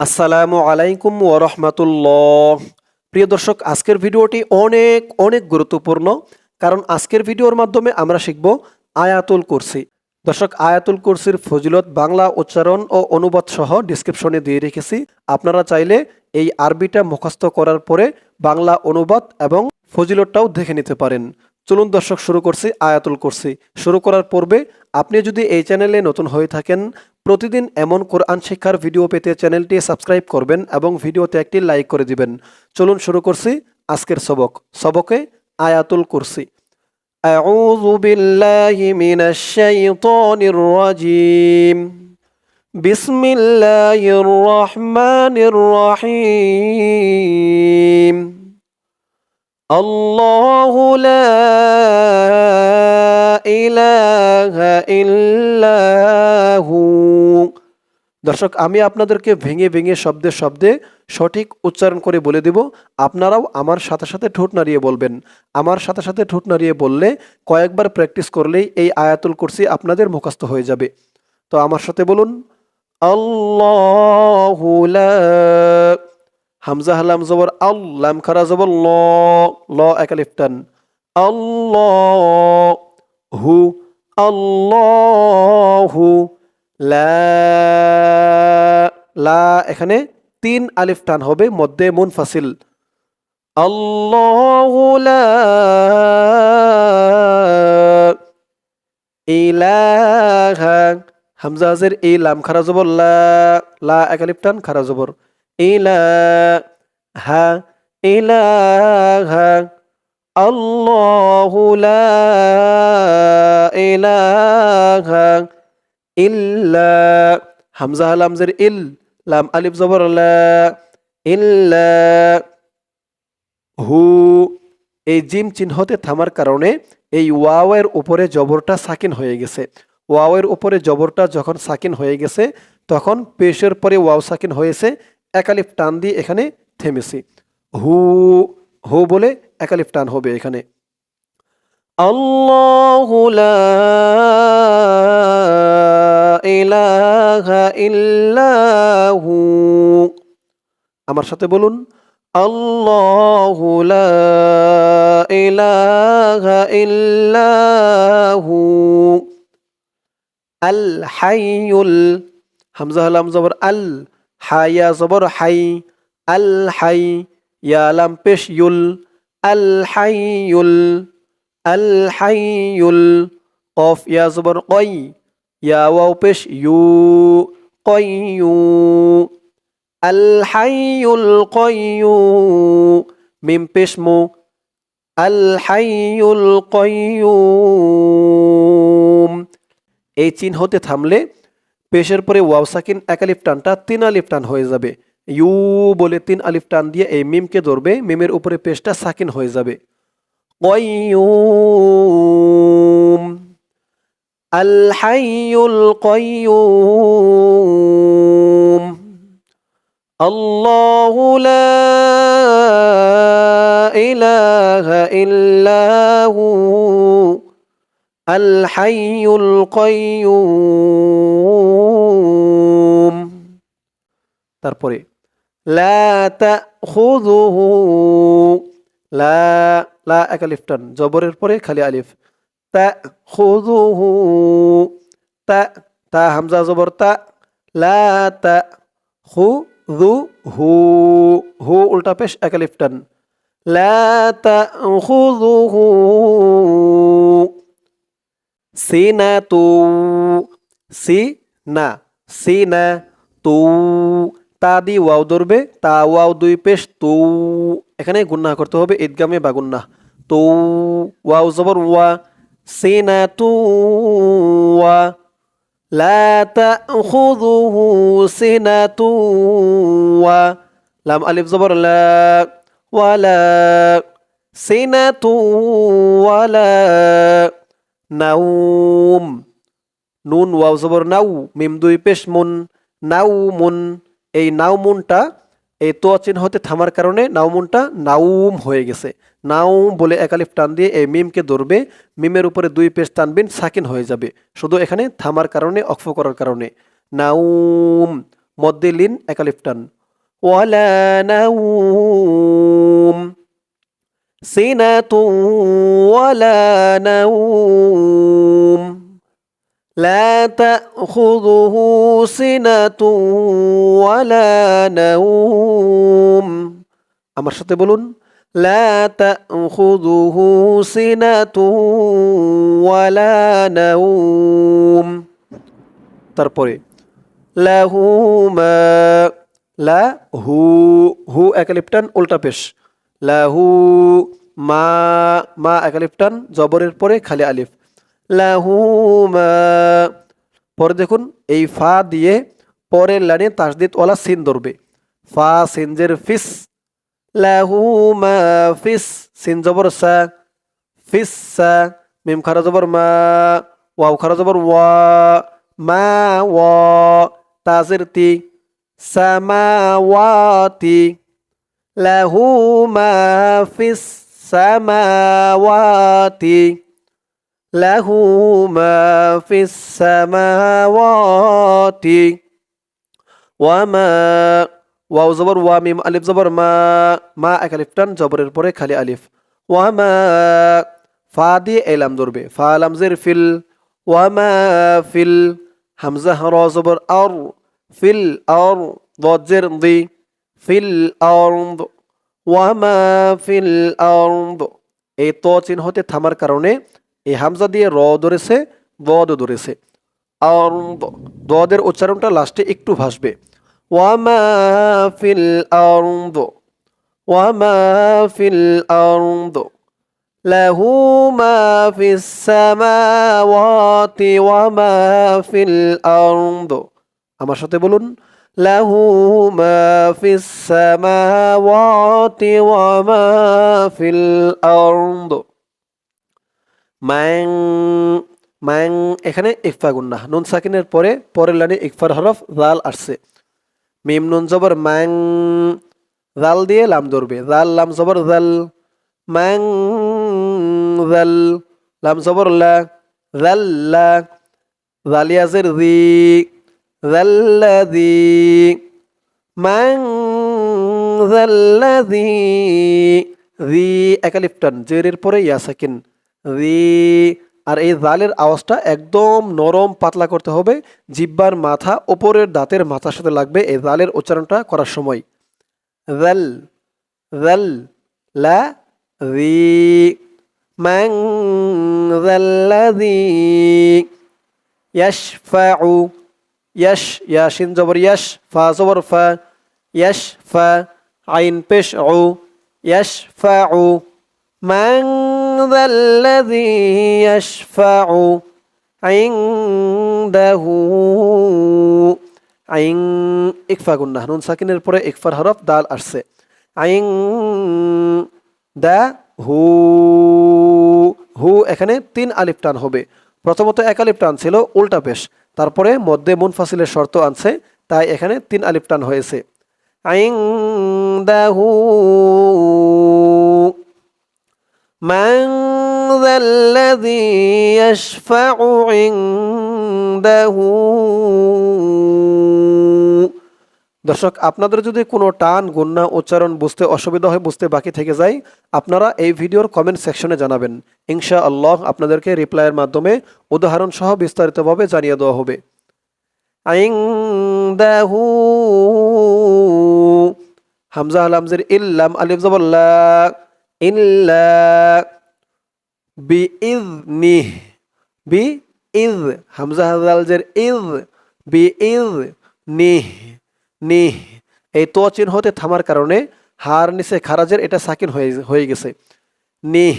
আসসালামু আলাইকুম ওরহমতুল্লাহ প্রিয় দর্শক, আজকের ভিডিওটি অনেক অনেক গুরুত্বপূর্ণ, কারণ আজকের ভিডিওর মাধ্যমে আমরা শিখব আয়াতুল কুরসি। দর্শক, আয়াতুল কুরসির ফজিলত, বাংলা উচ্চারণ ও অনুবাদ সহ ডিসক্রিপশনে দিয়ে রেখেছি। আপনারা চাইলে এই আরবিটা মুখস্থ করার পরে বাংলা অনুবাদ এবং ফজিলতটাও দেখে নিতে পারেন। চলুন দর্শক শুরু করছি আয়াতুল কুরসি শুরু করার পূর্বে আপনি যদি এই চ্যানেলে নতুন হয়ে থাকেন প্রতিদিন এমন কোরআন শিক্ষার ভিডিও পেতে চ্যানেলটি সাবস্ক্রাইব করবেন এবং ভিডিওতে একটি লাইক করে দিবেন চলুন শুরু করছি আজকের সবক সবকে আয়াতুল কুরসি أعوذ بالله من الشيطان الرجيم بسم الله الرحمن الرحيم الله لا إله إلا هو দর্শক আমি আপনাদেরকে ভেঙে ভেঙে শব্দে শব্দে সঠিক উচ্চারণ করে বলে দেব আপনারাও আমার সাথে সাথে ঠোঁট নাড়িয়ে বলবেন আমার সাথে সাথে ঠোঁট নাড়িয়ে বললে কয়েকবার প্র্যাকটিস করলেই এই আয়াতুল কুরসি আপনাদের মুখস্থ হয়ে যাবে তো আমার সাথে বলুন আল্লাহু লা হামজা হালাম জবর আল লাম খারা জবর, ল ল একালিফ টান। আল্লাহ হু আল্লাহু, লা এখানে তিন আলিফ টান হবে মধ্যে মুনফাসিল। আল্লাহু, লা, ইলাহা, হামজা হাজের এই লাম খারা জবর, লা লা একালিফ টান খারা জবর। ইলাহা ইলাহা আল্লাহু লা ইলাহা ইল্লা হামজা হালামজের ইল লাম আলিফ জবর লা ইল্লা হু এই জিম চিহ্নতে থামার কারণে এই ওয়াওয়ের উপরে জবরটা সাকিন হয়ে গেছে। ওয়াওয়ের উপরে জবরটা যখন সাকিন হয়ে গেছে, তখন পেশের পরে ওয়াও সাকিন হয়েছে একালিফ টান দিয়ে এখানে থেমেছি। হু হু বলে একালিফ টান হবে এখানে। আল্লাহু লা ইলাহা ইল্লাহু আমার সাথে বলুন, আল্লাহু লা ইলাহা ইল্লাহু আল হাইয়ুল, হামজা হালাম জবর আল হায়া জবর হাই, আল হাই, ইয়া লাম পেশ ইউল, আল হাইয়ুল আল হাইয়ুল কফ ইয়া জবর কই, ইয়া ওয়াও পেশ ইউ কয়ু আল হাইয়ুল কয়ু মিম পেশ মু, আল হাইয়ুল কয়ুম এই চিহ্নতে থামলে পেশের পরে ওয়াও সাকিন এক আলিফ টানটা তিন আলিফ টান হয়ে যাবে। ইউ বলে তিন আলিফ টান দিয়ে এই মিমকে ধরবে, মিমের উপরে পেশটা সাকিন হয়ে যাবে। আল্লাহ আল তারপরে, লা এক টান, জবরের পরে খালি আলিফ, তাখুযুহু, তা তা হামজা জবর, তা হু উল্টা পেশ এক টান তাখুযুহু, সিনাতু সি না সি না তু তা দিয়ে ওয়াও ধরবে, তা ওয়াও দুই পেশ, তো, এখানে গুন্না করতে হবে, ঈদগামে বা গুন্না। তো, ওয়াও জবর ওয়া সেনা তু ওয়া, লা তাখুযুহু সিনাতু লাম আলিফ লা ওয়ালা সিনাতু ওয়ালা নাউম নুন, ওয়াও জবর নাউ মিম দুই পেশ, মুন এই নাও মুনটা এই তো চিহ্নতে থামার কারণে নাউমুনটা নাউম হয়ে গেছে। নাউম বলে একালিফ টান দিয়ে এই মিমকে ধরবে, মিমের উপরে দুই পেশ টানবিন সাকিন হয়ে যাবে। শুধু এখানে থামার কারণে, অক্ষ করার কারণে। নাউম মধ্যে লিন একালিফটান ওয়ালা নাউম সিনাত ওয়ালা নাউম لا تأخذه سنة ولا نوم আমার সাথে বলুন لا تأخذه سنة ولا نوم তারপরে লাহু মা লা হু হু একালিপটান উল্টা পেশ লাহু মা মা একালিপটান জবরের পরে খালি আলিফ লাহু মা। পরে দেখুন, এই ফা দিয়ে পরের লাইনে তাসদিদ ওলা সিন ধরবে। ফা সিনজের ফিস। লাহু মা ফিস। সিন জবর সা। ফিস সা। মিম খারা জবর মা। ওয়াও খারা জবর ওয়া। মা ওয়া। তাজের তি। সামাওয়াতি লাহু মা ফিস। সামাওয়াতি লাহু মা ফিস সামাওয়াতি ওয়ামা ওয়াও জবর ওয়া মিম আলিফ জবর মা মা এক আলিফ টান জবরের পরে খালি আলিফ ওয়ামা ফা দিয়ে এলাম ধরবে ফা আলাম জের ফিল ওয়ামা ফিল হামজা হর জবর আর ফিল আর দজের দি ফিল আরদ ওয়ামা ফিল আরদ এই ত চিহ্নতে থামার কারণে এই হামজা দিয়ে র ধরেছে, বদ ধরেছে। আর দদের উচ্চারণটা লাস্টে একটু ভাসবে। ওয়ামা ফিল ওয়ামা ফিল লাহু মা ওয়ামা ফিল আমার সাথে বলুন, লাহু মা ফিস ওয়ামা ফিল আরদ। ম্যাং ম্যাং, এখানে ইকফা গুন্না নুন সাকিনের পরে পরের লাইনে ইকফার হরফ জাল আসছে। মিম নুন জবর ম্যাং, জাল দিয়ে লাম ধরবে। জাল, লাম জবর জাল, ম্যাং, জাল, লাম জবর লা জাল্লা জালিয়াজের দি জাল্লাদি ম্যাং জাল্লাদি রি একালিফটান জেরের পরে ইয়া সাকিন। রি, আর এই জালের আওয়াজটা একদম নরম পাতলা করতে হবে। জিব্বার মাথা ওপরের দাঁতের মাথার সাথে লাগবে এই জালের উচ্চারণটা করার সময়। জাল জাল লা, রি ম্যাং মান জাল্লাযী ইয়াশফাউ, ইয়াশ, ইয়াশিন জবর ইয়াশ, ফা জবর ফা ইয়াশফা আইন পেশ উ। ইয়াশফাউ মান জাল্লাযী ইয়াশফাউ ইনদাহু আইন ইকফা গুন্না নুন সাকিনের পরে ইকফার হরফ দাল আসছে আইন দা হু হু এখানে তিন আলিফ টান হবে. প্রথমত এক আলিফ টান ছিল উল্টা পেশ। তারপরে মধ্যে মুনফাসিলের শর্ত আনছে, তাই এখানে তিন আলিফ টান হয়েছে। আইন দাহু من ذا الذي يشفع عنده দর্শক আপনাদের যদি কোনো টান গুন্না উচ্চারণ বুঝতে অসুবিধা হয় বুঝতে বাকি থেকে যায় আপনারা এই ভিডিওর কমেন্ট সেকশনে জানাবেন ইনশা আল্লাহ আপনাদেরকে রিপ্লাইয়ের মাধ্যমে উদাহরণ সহ বিস্তারিতভাবে জানিয়ে দেওয়া হবে আইন্দাহু হামজা আলামজের ইল্লাম আলিফ জবল্লা ইল্লা বি ইজ নিহ বি ইজ হামজা হাজালজের ইজ বি ইজ নিহ। নিহ এই তো চিহ্ন হতে থামার কারণে হার নিচে খারাজের এটা সাকিন হয়ে হয়ে গেছে। নিহ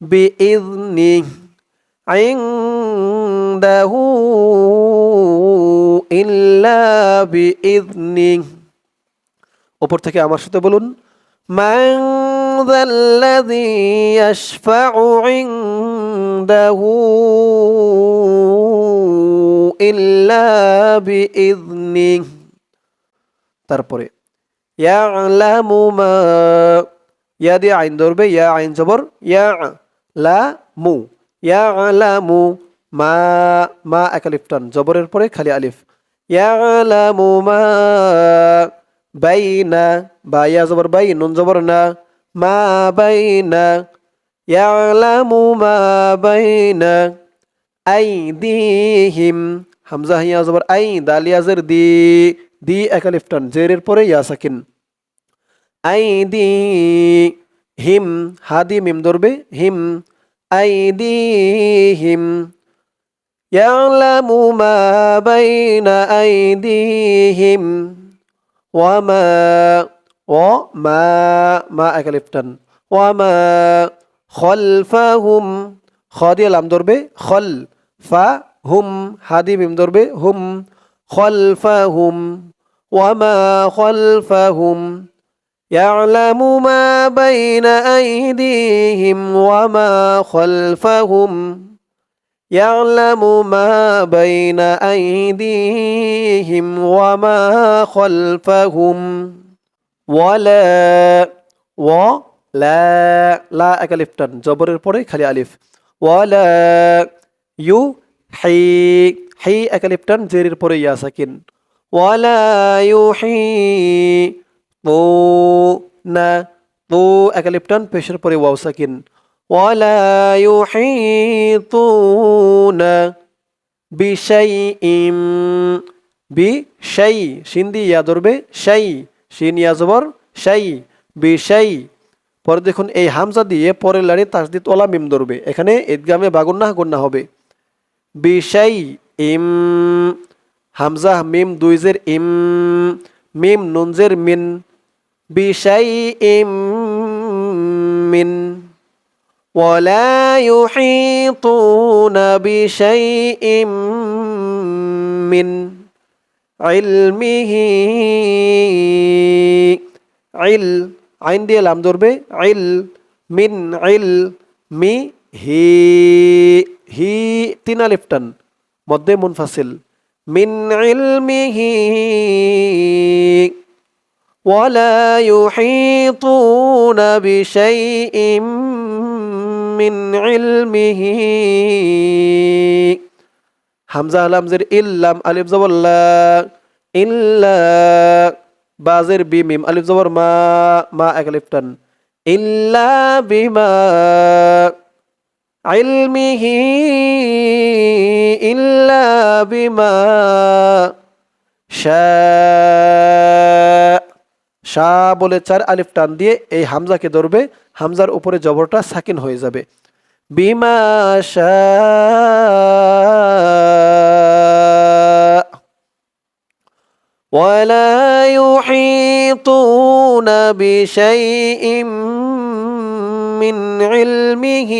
বি ইজ নিহ আইন্দাহু ইল্লা বি ইজ নিহ ওপর থেকে আমার সাথে বলুন من ذا الذي يشفع عنده إلا بإذنه তারপরে ইয়ালামু মা ইয়া দিয়ে আইন ধরবে ইয়া আইন জবর ইয়া লা মু ইয়ালামু মা মা এক আলিফ টান জবরের পরে খালি আলিফ ইয়ালামু মা বাইনা বা ইয়া জবর বাই নুন জবর না মা বাইনা ইয়ালামু মা বাইনা আইদিহিম হামজা হিয়া জবর আই দালিয়াজের দি দি একালিফটান জেরের পরে ইয়া সাকিন আইদি হিম হাদি মিম ধরবে হিম আইদি হিম يعلم ما بين أيديهم وما وما ما أكلفتن وما خلفهم خادي دي لام دربي خل فهم هادي ميم دربي هم خلفهم وما خلفهم يعلم ما بين أيديهم وما خلفهم يعلم ما بين أيديهم وما خلفهم ওয়ালিফটান লা লা, এক জবরের পরে খালি আলিফ। ওয়াল, ইউ হাই হাই এক আলিফ জেরের পরে ইয়া, সাকিন। ওয়ালা, ইউ তো, না, তো, এক আলিফ পেশের পরে ওয়াও, সাকিন। ওয়ালা, ইউ না বিশাই ইম বি, শাই, সিন্দি, ইয়া ধরবে, শাই। শিন ইয়া জবর শাই বিশাই পরে দেখুন এই হামজা দিয়ে পরের লাড়ি তাসদিদ ওলা মিম ধরবে এখানে ঈদগামে বাগুন্না গুন্না হবে বিশাই ইম হামজা মিম দুইজের ইম মিম নুনজের মিন বিশাই ইম মিন ولا يحيطون بشيء من علمه عل আইন দিয়ে লাম ধরবে আইল মিন আইল মি হি হি তিন আলিফটান মধ্যে মুনফাসিল মিন ইলমিহি ولا يحيطون بشيء من علمه হামজা আলামজের ইল্লাম আলিফ জবল্লা ইল্লা বাজের বি মিম আলিফ জবর মা মা এক আলিফ টান। ইল্লা বিমা ইলমিহি ইল্লা বিমা শাহ শাহ বলে চার আলিফ টান দিয়ে এই হামজাকে ধরবে, হামজার উপরে জবরটা সাকিন হয়ে যাবে। বিমা শাহ ولا يحيطون بشيء من علمه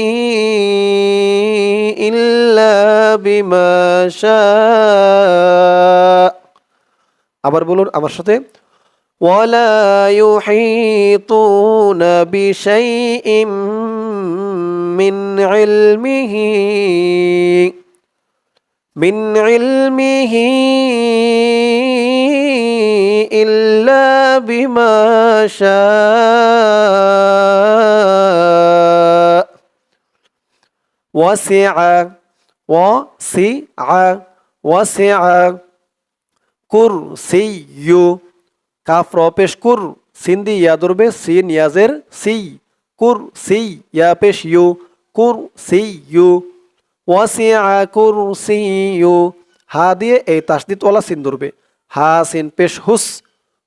إلا بما شاء আবার বলুন আমার সাথে ولا يحيطون بشيء من من علمه من علمه إلا بما شاء. وسع وسع وسع. كرسي كاف رو پیش کر يا دربي سين يا زر سي. كرسي يا یا يو. কুরসিউ ওয়াসিয়া কুরসিউ হা দিয়ে এই তাসদিতওয়ালা সিন ধরবে। হা সিন পেশ হুস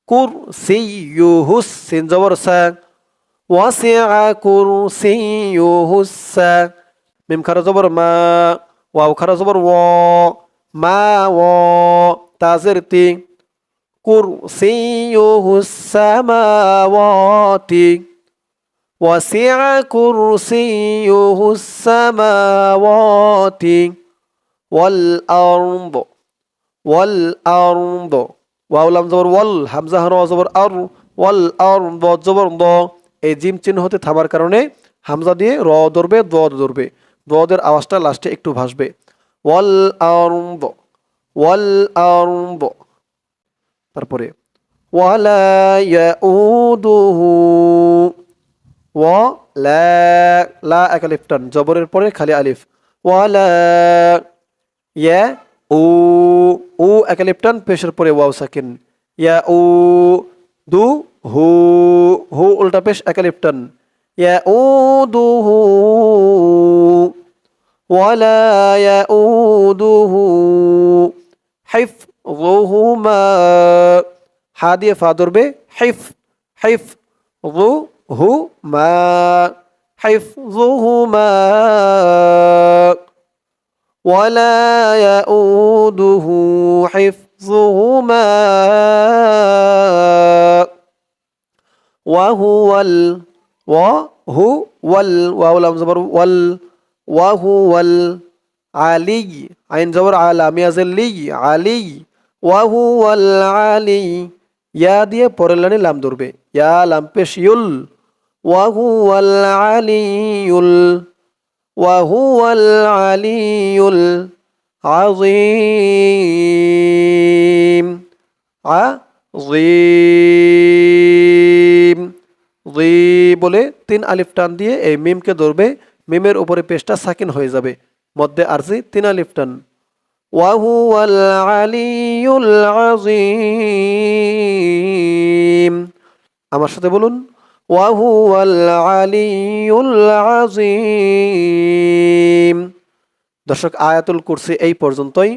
কুরসিউ হুস সিন জবর সা ওয়াসিয়া কুরসিউ হুস সাং মিম খারা জবর মা, ওয়াও খারা জবর ও, মা ও, তাজের তিং কুরসিউ হুস সামাওয়াতি وسع كرسيه السماوات والأرض والأرض ওয়াও লাম জবর ওয়াল হামজা হর জবর আর ওয়াল আর দ জবর দ এই জিম চিহ্ন হতে থামার কারণে হামজা দিয়ে র ধরবে দ ধরবে দদের আওয়াজটা লাস্টে একটু ভাসবে ওয়াল আরদ ওয়াল আরদ তারপরে ওয়ালা ইয়াউদুহু ওয়া লা লা এক আলিফ জবরের পরে খালি আলিফ। ওয়ালা ইয়া, উ উ এক আলিফ টান, পেশের পরে ওয়াও সাকিন। ইয়া, উ, দু, হু হু, উল্টা পেশ এক আলিফ টান। ইয়া, উ, দু, হু ওয়ালা ইয়া, উ, দু, হু হাইফ হা দিয়ে ফা ধরবে, হাইফ হাইফ গু হু মা حفظهما ولا يؤوده حفظهما وهو ال وهو ال واو لام زبر وال وهو العلي عين زبر على ميازل لي علي وهو العلي ইয়া দিয়ে পরের লাইনে লাম ধরবে ইয়া লাম পেশ ইউল وهو العلي ال- وهو العلي العظيم عظيم জি বলে তিন আলিফ টান দিয়ে এই মিমকে ধরবে মিমের উপরে পেশটা সাকিন হয়ে যাবে মধ্যে আরজি তিন আলিফ টান وهو العلي العظيم আমার সাথে বলুন وهو العلي العظيم দর্শক আয়াতুল কুরসি এই পর্যন্তই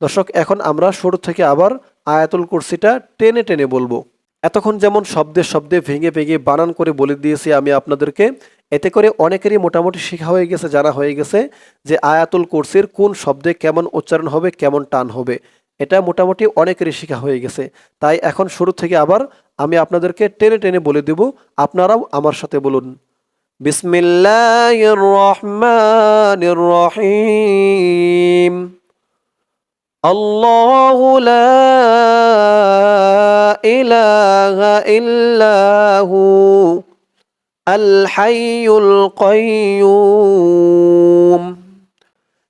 দর্শক এখন আমরা শুরু থেকে আবার আয়াতুল কুরসিটা টেনে টেনে বলবো এতক্ষণ যেমন শব্দে শব্দে ভেঙে ভেঙে বানান করে বলে দিয়েছি আমি আপনাদেরকে এতে করে অনেকেরই মোটামুটি শেখা হয়ে গেছে জানা হয়ে গেছে যে আয়াতুল কুরসির কোন শব্দে কেমন উচ্চারণ হবে কেমন টান হবে এটা মোটামুটি অনেকেরই শেখা হয়ে গেছে তাই এখন শুরু থেকে আবার আমি আপনাদেরকে টেনে টেনে বলে দেব আপনারাও আমার সাথে বলুন বিসমিল্লাহির রহমানির রহিম الله لا إله إلا هو الحي القيوم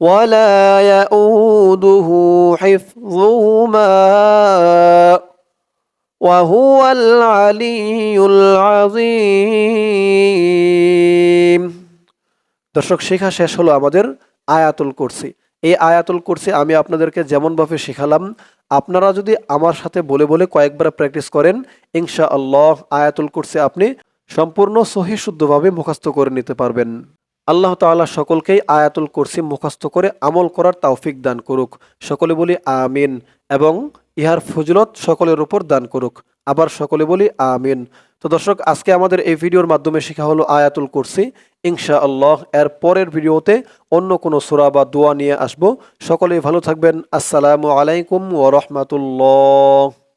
ولا يؤوده حفظهما وهو العلي العظيم দর্শক শেখা শেষ হলো আমাদের আয়াতুল কুরসি এই আয়াতুল কুরসি আমি আপনাদেরকে যেমনভাবে শেখালাম আপনারা যদি আমার সাথে বলে বলে কয়েকবার প্র্যাকটিস করেন ইনশা আল্লাহ আয়াতুল কুরসি আপনি সম্পূর্ণ সহি শুদ্ধভাবে মুখস্থ করে নিতে পারবেন আল্লাহ তাআলা সকলকেই আয়াতুল কুরসি মুখস্থ করে আমল করার তাওফিক দান করুক। সকলে বলি আমিন এবং ইহার ফজিলত সকলের উপর দান করুক। আবার সকলে বলি আমিন। তো দর্শক, আজকে আমাদের এই ভিডিওর মাধ্যমে শেখা হলো আয়াতুল কুরসি। ইনশা আল্লাহ এর পরের ভিডিওতে অন্য কোনো সুরা বা দোয়া নিয়ে আসব। সকলেই ভালো থাকবেন। আসসালামু আলাইকুম ওয়া রাহমাতুল্লাহ।